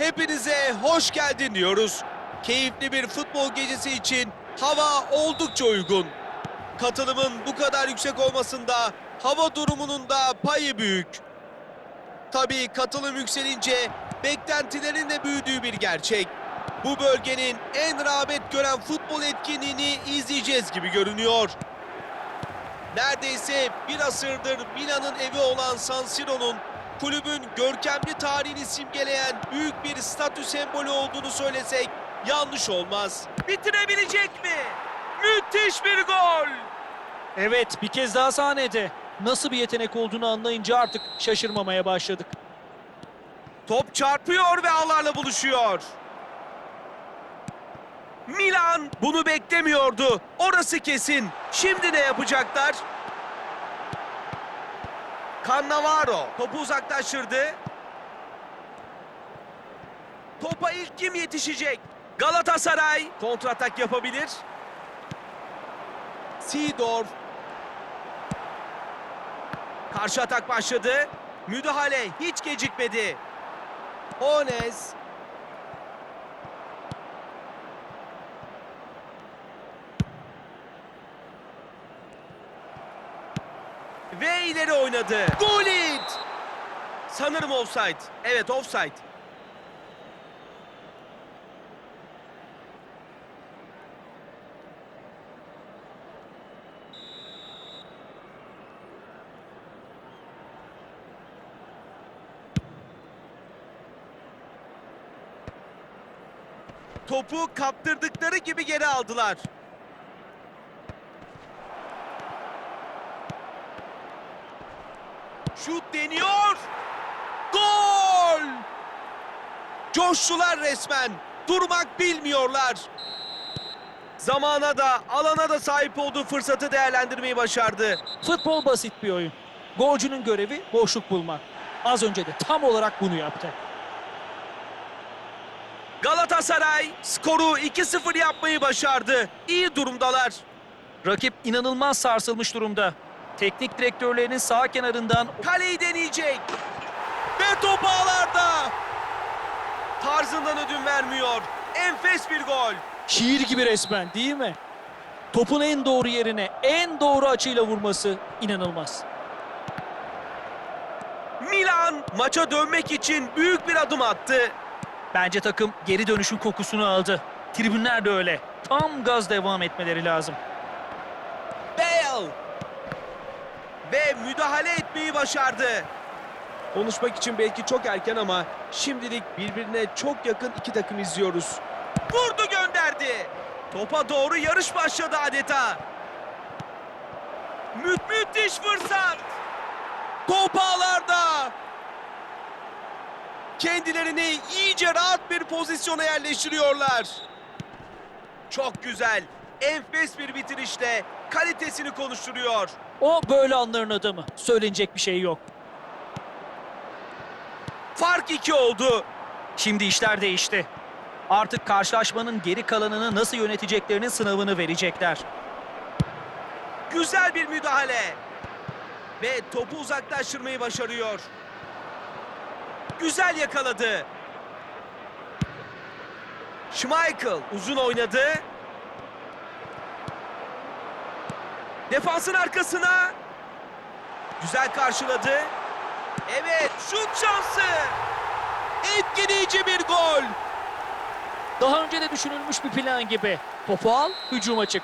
Hepinize hoş geldin diyoruz. Keyifli bir futbol gecesi için hava oldukça uygun. Katılımın bu kadar yüksek olmasında hava durumunun da payı büyük. Tabii katılım yükselince beklentilerin de büyüdüğü bir gerçek. Bu bölgenin en rağbet gören futbol etkinliğini izleyeceğiz gibi görünüyor. Neredeyse bir asırdır Milan'ın evi olan San Siro'nun kulübün görkemli tarihini simgeleyen büyük bir statü sembolü olduğunu söylesek yanlış olmaz. Bitirebilecek mi? Müthiş bir gol! Evet bir kez daha sahnede. Nasıl bir yetenek olduğunu anlayınca artık şaşırmamaya başladık. Top çarpıyor ve ağlarla buluşuyor. Milan bunu beklemiyordu. Orası kesin. Şimdi ne yapacaklar? Cannavaro topu uzaklaştırdı. Topa ilk kim yetişecek? Galatasaray kontratak yapabilir. Seedorf. Karşı atak başladı. Müdahale hiç gecikmedi. Ones. Ve ileri oynadı. Gullit! Sanırım offside. Evet offside. Topu kaptırdıkları gibi geri aldılar. Şut deniyor. Gol! Coştular resmen. Durmak bilmiyorlar. Zamana da alana da sahip olduğu fırsatı değerlendirmeyi başardı. Futbol basit bir oyun. Golcünün görevi boşluk bulmak. Az önce de tam olarak bunu yaptı. Galatasaray skoru 2-0 yapmayı başardı. İyi durumdalar. Rakip inanılmaz sarsılmış durumda. Teknik direktörlerinin sağ kenarından Kaleyi deneyecek. Ve top ağlarda. Tarzından ödün vermiyor. Enfes bir gol. şiir gibi resmen değil mi? Topun en doğru yerine en doğru açıyla vurması inanılmaz. Milan maça dönmek için büyük bir adım attı. Bence takım geri dönüşün kokusunu aldı. Tribünler de öyle. Tam gaz devam etmeleri lazım. Bale. Ve müdahale etmeyi başardı. Konuşmak için belki çok erken ama şimdilik birbirine çok yakın iki takım izliyoruz. Vurdu gönderdi. Topa doğru yarış başladı adeta. Mü müthiş fırsat. Top ağlarda. Kendilerini iyice rahat bir pozisyona yerleştiriyorlar. Çok güzel. Enfes bir bitirişle kalitesini konuşturuyor. O böyle anların adamı. Söylenecek bir şey yok. Fark iki oldu. Şimdi işler değişti. Artık karşılaşmanın geri kalanını nasıl yöneteceklerinin sınavını verecekler. Güzel bir müdahale. Ve topu uzaklaştırmayı başarıyor. Güzel yakaladı. Schmeichel uzun oynadı. Defansın arkasına. Güzel karşıladı. Evet şut şansı. Etkileyici bir gol. Daha önce de düşünülmüş bir plan gibi. Topu al, hücuma çık.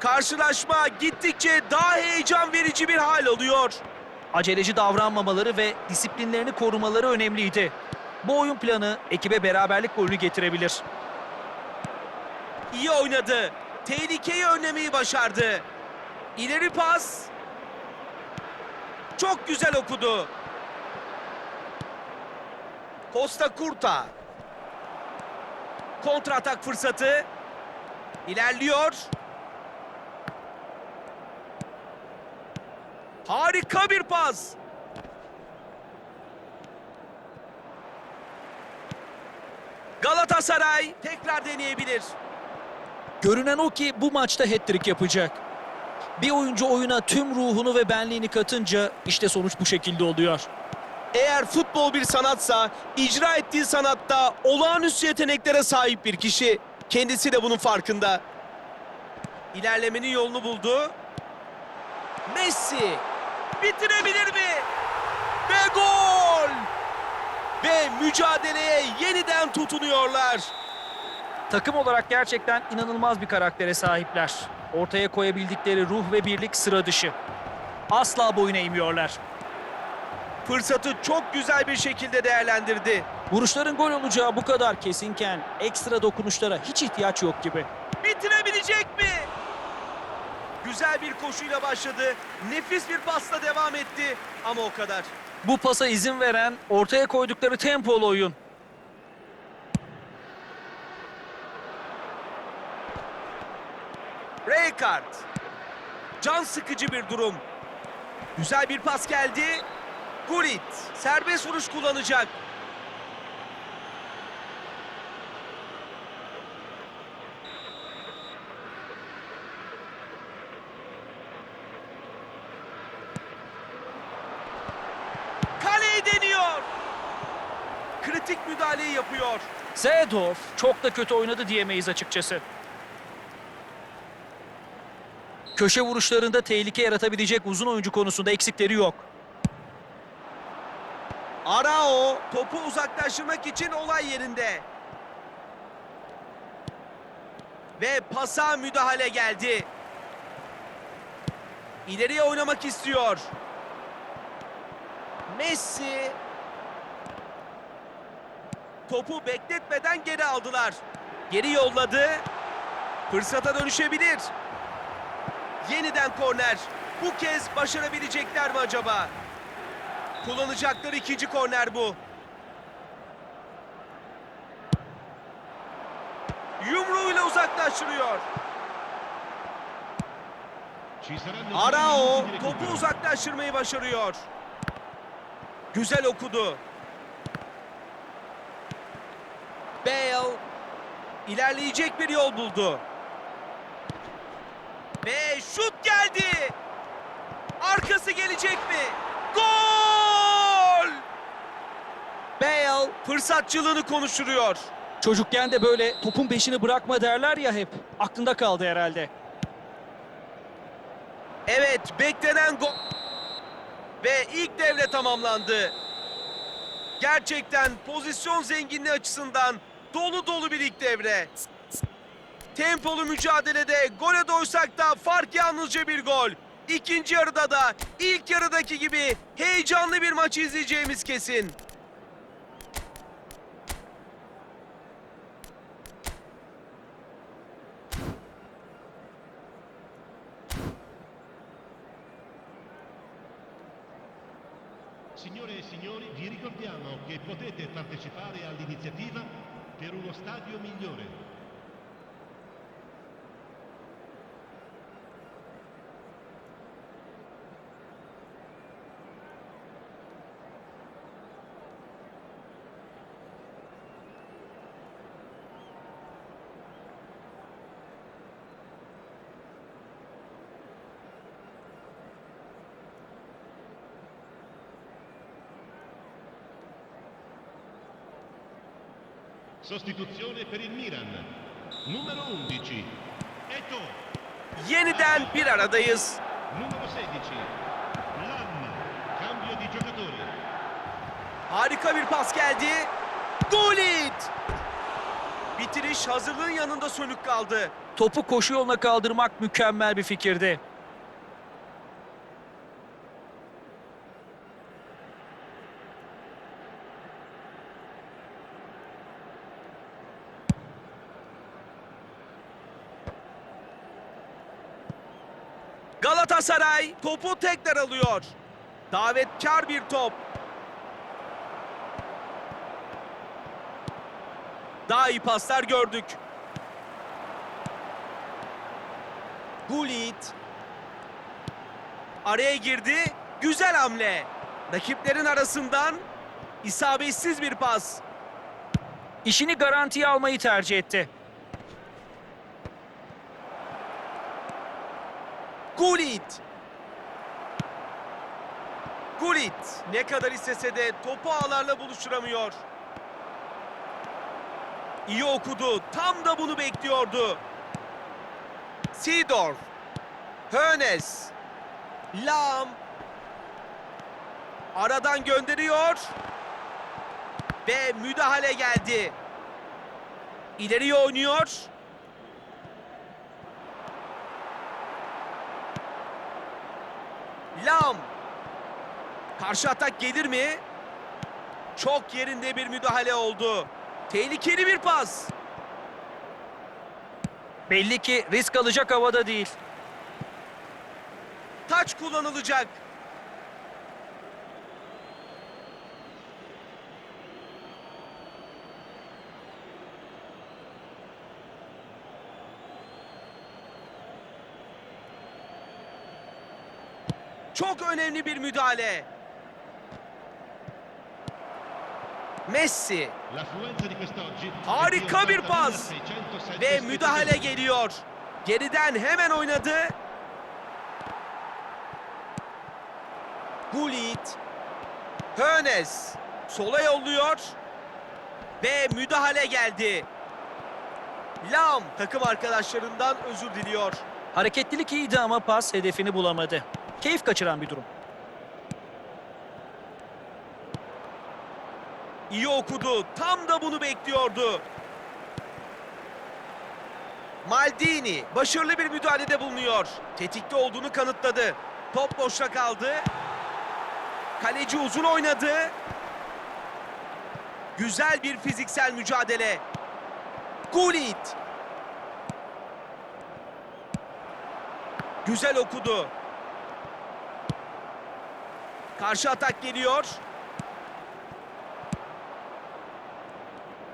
Karşılaşma gittikçe daha heyecan verici bir hal alıyor. Aceleci davranmamaları ve disiplinlerini korumaları önemliydi. Bu oyun planı ekibe beraberlik golünü getirebilir. İyi oynadı. Tehlikeyi önlemeyi başardı. İleri pas. Çok güzel okudu. Costa Curta. Kontratak fırsatı. İlerliyor. Harika bir pas. Galatasaray tekrar deneyebilir. Görünen o ki bu maçta hat-trick yapacak. Bir oyuncu oyuna tüm ruhunu ve benliğini katınca işte sonuç bu şekilde oluyor. Eğer futbol bir sanatsa, icra ettiği sanatta olağanüstü yeteneklere sahip bir kişi. Kendisi de bunun farkında. İlerlemenin yolunu buldu. Messi bitirebilir mi? Ve gol! Ve mücadeleye yeniden tutunuyorlar. Takım olarak gerçekten inanılmaz bir karaktere sahipler. Ortaya koyabildikleri ruh ve birlik sıra dışı. Asla boyun eğmiyorlar. Fırsatı çok güzel bir şekilde değerlendirdi. Vuruşların gol olacağı bu kadar kesinken ekstra dokunuşlara hiç ihtiyaç yok gibi. Bitirebilecek mi? Güzel bir koşuyla başladı. Nefis bir pasla devam etti. Ama o kadar. Bu pasa izin veren ortaya koydukları tempolu oyun. Rijkaard. Can sıkıcı bir durum. Güzel bir pas geldi. Gullit serbest vuruş kullanacak. Kaleyi deniyor. Kritik müdahaleyi yapıyor. Seedorf çok da kötü oynadı diyemeyiz açıkçası. Köşe vuruşlarında tehlike yaratabilecek uzun oyuncu konusunda eksikleri yok. Arao topu uzaklaştırmak için olay yerinde. Ve pasa müdahale geldi. İleriye oynamak istiyor. Messi topu bekletmeden geri aldılar. Geri yolladı. Fırsata dönüşebilir. Yeniden korner. Bu kez başarabilecekler mi acaba? Kullanacakları ikinci korner bu. Yumruğuyla uzaklaştırıyor. Arao topu uzaklaştırmayı başarıyor. Güzel okudu. Bale ilerleyecek bir yol buldu. Ve şut geldi. Arkası gelecek mi? Gol! Bale fırsatçılığını konuşturuyor. Çocukken de böyle topun peşini bırakma derler ya hep. Aklında kaldı herhalde. Evet, beklenen gol. Ve ilk devre tamamlandı. Gerçekten pozisyon zenginliği açısından dolu dolu bir ilk devre. Tempolu mücadelede gole doysak da fark yalnızca bir gol. İkinci yarıda da ilk yarıdaki gibi heyecanlı bir maç izleyeceğimiz kesin. Signore e signori, vi ricordiamo che potete partecipare all'iniziativa per uno stadio migliore. Sostituzione per il Milan. Numero 11. Eto. Yeniden bir aradayız. Numero 16. Lam. Cambio di giocatori. Harika bir pas geldi. Gullit! Bitiriş hazırlığın yanında sönük kaldı. Topu koşu yoluna kaldırmak mükemmel bir fikirdi. Galatasaray topu tekrar alıyor. Davetkar bir top. Daha iyi paslar gördük. Gullit. Araya girdi. Güzel hamle. Rakiplerin arasından isabetsiz bir pas. İşini garantiye almayı tercih etti. Gullit. Gullit ne kadar istese de topu ağlarla buluşturamıyor. İyi okudu. Tam da bunu bekliyordu. Seedorf. Hönes. Lam. Aradan gönderiyor. Ve müdahale geldi. İleriye oynuyor. Lam. Karşı atak gelir mi? Çok yerinde bir müdahale oldu. Tehlikeli bir pas. Belli ki risk alacak havada değil. Taç kullanılacak. Çok önemli bir müdahale. Messi L'affluenza di quest'oggi Harika bir pas. 80.607 ve müdahale geliyor. Geriden hemen oynadı. Gullit. Hönes. Sola yolluyor. Ve müdahale geldi. Lam takım arkadaşlarından özür diliyor. Hareketlilik iyiydi ama pas hedefini bulamadı. Keyif kaçıran bir durum. İyi okudu. Tam da bunu bekliyordu. Maldini başarılı bir müdahalede bulunuyor. Tetikte olduğunu kanıtladı. Top boşta kaldı. Kaleci uzun oynadı. Güzel bir fiziksel mücadele. Gullit. Güzel okudu. Karşı atak geliyor.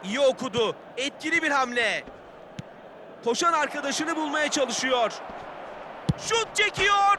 İyi okudu. Etkili bir hamle. Koşan arkadaşını bulmaya çalışıyor. Şut çekiyor.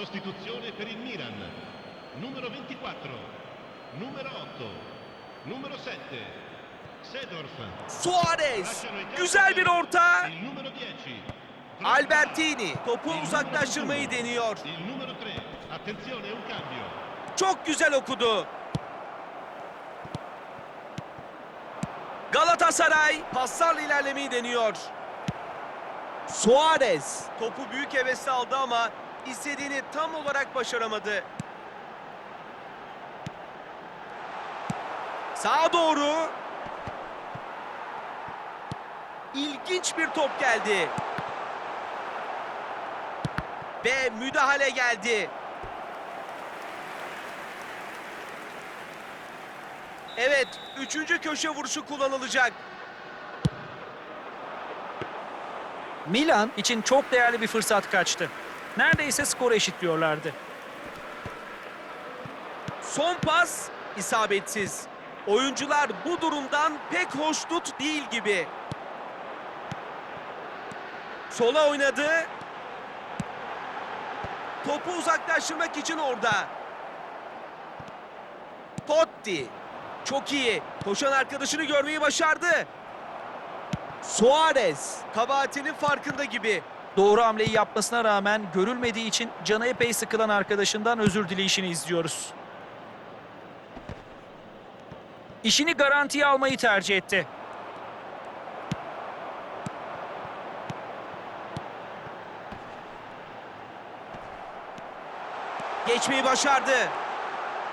Sostituzione per il Milan. Numero 24. Numero 8. Numero 7. Sedorf. Suarez. Güzel bir orta. Il numero 10. Albertini topu uzaklaştırmayı 21. deniyor. Il numero 3. Attenzione, un cambio. Çok güzel okudu. Galatasaray paslarla ilerlemeyi deniyor. Suarez topu büyük hevesle aldı ama istediğini tam olarak başaramadı. Sağa doğru. İlginç bir top geldi. Ve müdahale geldi. Evet, üçüncü köşe vuruşu kullanılacak. Milan için çok değerli bir fırsat kaçtı. Neredeyse skoru eşitliyorlardı. Son pas isabetsiz. Oyuncular bu durumdan pek hoşnut değil gibi. Sola oynadı. Topu uzaklaştırmak için orada. Totti. Çok iyi. Koşan arkadaşını görmeyi başardı. Suarez kabahatinin farkında gibi. Doğru hamleyi yapmasına rağmen görülmediği için canı epey sıkılan arkadaşından özür dileyişini izliyoruz. İşini garantiye almayı tercih etti. Geçmeyi başardı.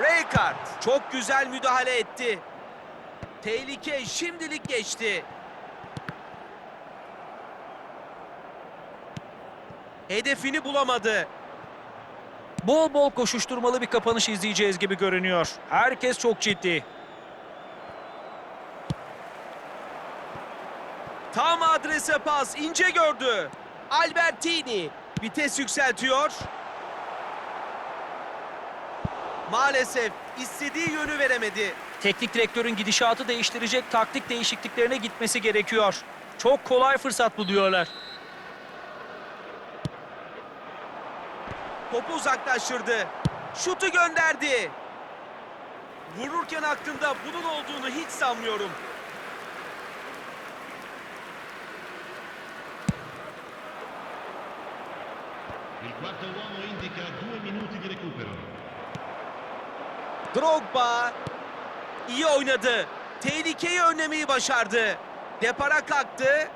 Rijkaard çok güzel müdahale etti. Tehlike şimdilik geçti. Hedefini bulamadı. Bol bol koşuşturmalı bir kapanış izleyeceğiz gibi görünüyor. Herkes çok ciddi. Tam adrese pas ince gördü. Albertini vites yükseltiyor. Maalesef istediği yönü veremedi. Teknik direktörün gidişatı değiştirecek taktik değişikliklerine gitmesi gerekiyor. Çok kolay fırsat buluyorlar. Topu uzaklaştırdı. Şutu gönderdi. Vururken aklında bunun olduğunu hiç sanmıyorum. Il quarto uomo indica due minuti di recupero. Drogba iyi oynadı. Tehlikeyi önlemeyi başardı. Depara kalktı.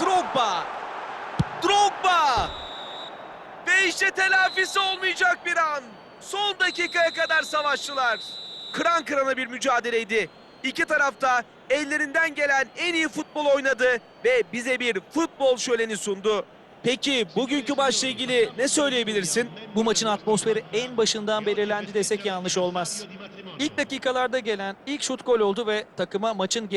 Drogba. Drogba. Ve işte telafisi olmayacak bir an. Son dakikaya kadar savaştılar. Kıran kırana bir mücadeleydi. İki tarafta ellerinden gelen en iyi futbol oynadı ve bize bir futbol şöleni sundu. Peki bugünkü maçla ilgili ne söyleyebilirsin? Bu maçın atmosferi en başından belirlendi desek yanlış olmaz. İlk dakikalarda gelen ilk şut gol oldu ve takıma maçın geri